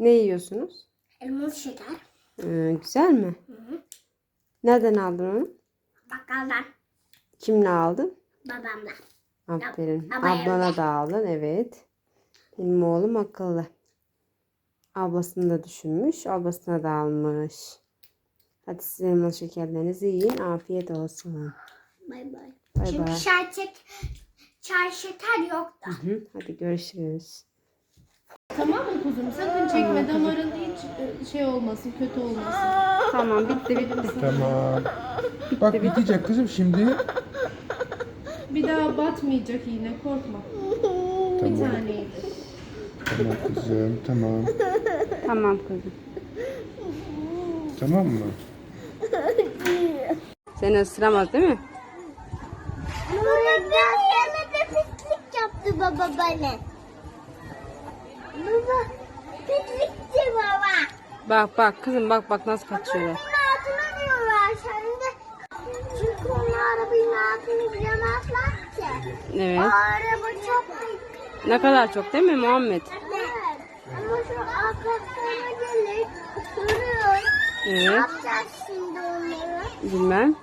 Ne yiyorsunuz? Elmalı şeker. Ee, güzel mi? Nereden aldın onu? Bakkaldan. Kimle aldın? Babamla. Aferin. Baba Ablana evde. da aldın evet. Benim oğlum akıllı. Ablasını da düşünmüş. Ablasına da almış. Hadi siz elmalı şekerlerinizi yiyin. Afiyet olsun. Bay bay. Bay Çünkü bay. çay, çek, çay şeker yok da. Hı hı. Hadi görüşürüz. Tamam mı kuzum? Sakın çekme damarın hiç e, şey olmasın, kötü olmasın. Tamam bitti bitti. Tamam. Bak bitecek kızım şimdi. Bir daha batmayacak iğne korkma. Bir Tamam. taneydi. Tamam kızım tamam. Tamam kızım. Tamam mı? Seni ısıramaz değil mi? Baba biraz yanında pislik yaptı baba bana. Baba pislikçi baba. Bak bak kızım bak bak nasıl kaçıyorlar. Altına diyorlar şimdi. Çünkü onlar arabanın altını bilemezler ki. O Evet. araba çok büyük. Ne kadar çok değil mi Muhammed? Evet. Ama şu arkasına gelip duruyor. Ne Evet. yapacağız şimdi onları? Bilmem.